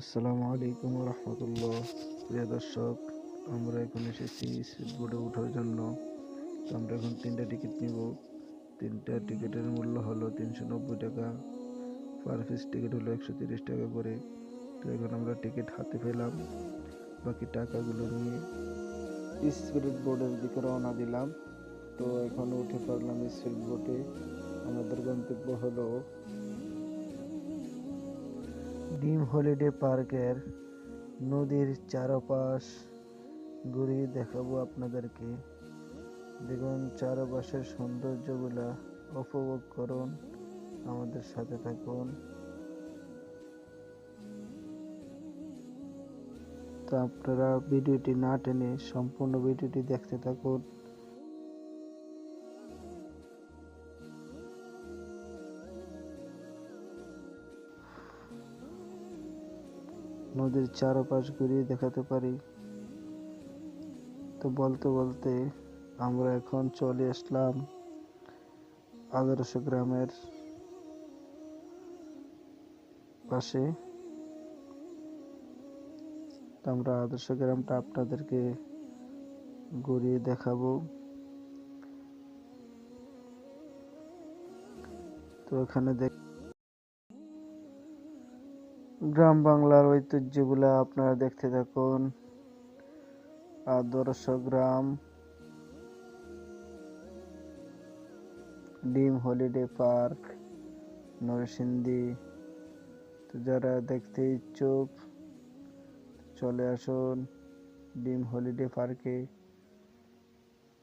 আসসালামু আলাইকুম রহমতুল্লাহ। প্রিয় দর্শক, আমরা এখন এসেছি বোর্ডে ওঠার জন্য। তো আমরা এখন তিনটা টিকিট নিব। তিনটা টিকিটের মূল্য হলো তিনশো নব্বই টাকা। পার পিস টিকিট হলো একশো তিরিশ টাকা করে। তো এখন আমরা টিকিট হাতে পেলাম। বাকি টাকাগুলো নিয়ে স্পিরিট বোর্ডের দিকে রওনা দিলাম। তো এখন উঠে পড়লাম স্পিরিট বোর্ডে। আমাদের গন্তব্য হলো ডিম হলিডে পার্কের নদীর চারপাশ ঘুরিয়ে দেখাবো আপনাদেরকে। দেখুন, চারপাশের সৌন্দর্যগুলা উপভোগ করুন, আমাদের সাথে থাকুন। তো আপনারা ভিডিওটি না টেনে সম্পূর্ণ ভিডিওটি দেখতে থাকুন। নদীর চারপাশ ঘুরিয়ে দেখাতে পারি। তো বলতে বলতে আমরা এখন চলে আসলাম আদর্শ গ্রামের পাশে। আমরা আদর্শ গ্রামটা আপনাদেরকে ঘুরিয়ে দেখাবো। তো এখানে দেখ গ্রাম বাংলার ঐতিহ্যগুলা আপনারা দেখতে থাকুন। আদর্শ গ্রাম, ডিম হলিডে পার্ক, নরসিংদী। তো যারা দেখতে ইচ্ছুক, চলে আসুন ডিম হলিডে পার্কে।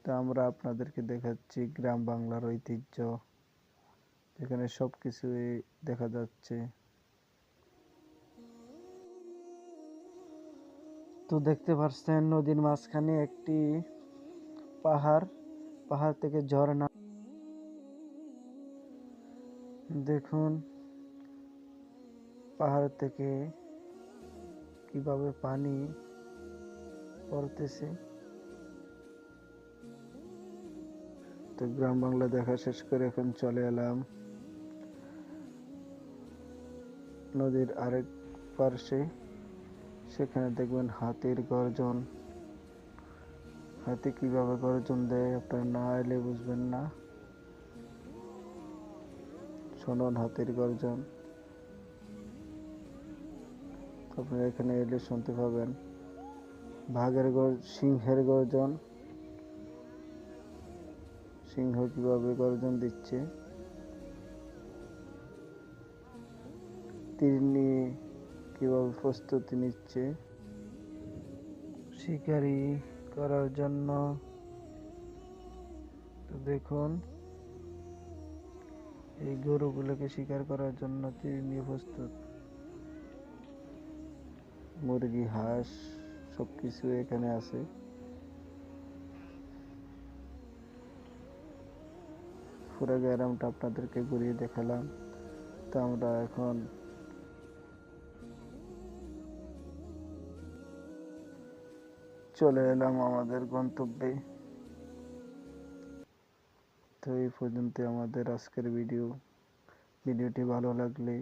তো আমরা আপনাদেরকে দেখাচ্ছি গ্রাম বাংলার ঐতিহ্য। এখানে সব কিছুই দেখা যাচ্ছে। তো দেখতে পাচ্ছেন নদীর মাঝখানে একটি পাহাড় পাহাড় থেকে ঝর্ণা। দেখুন, পাহাড় থেকে কীভাবে পানি পড়তেছে। তো গ্রাম বাংলা দেখা শেষ করে এখন চলে এলাম। নদীর আরেক পার্শ্বে। সেখানে দেখবেন হাতির গর্জন। হাতি কীভাবে গর্জন দেয় আপনারা না এলে বুঝবেন না। শুনুন হাতির গর্জন। আপনারা এখানে এলে শুনতে পাবেন। বাঘের সিংহের গর্জন। সিংহ কীভাবে গর্জন দিচ্ছে। তীর নিয়ে কীভাবে প্রস্তুতি নিচ্ছে। শিকারি করার জন্য। তো দেখুন, এই গরুগুলোকে শিকার করার জন্য তীর নিয়ে প্রস্তুত। মুরগি, হাঁস, সবকিছু এখানে আছে। পুরো গ্রামটা আপনাদেরকে ঘুরিয়ে দেখালাম। তো আমরা এখন চলে এলাম আমাদের গন্তব্যে। তো এই পর্যন্ত আমাদের আজকের ভিডিও ভিডিওটি ভালো লাগলে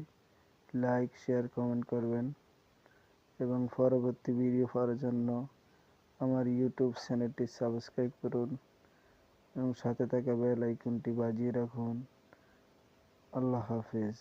লাইক শেয়ার কমেন্ট করবেন। এবং পরবর্তী ভিডিও পাওয়ার জন্য আমার ইউটিউব চ্যানেলটি সাবস্ক্রাইব করুন এবং সাথে থাকা বেল আইকনটি বাজিয়ে রাখুন। আল্লাহ হাফেজ।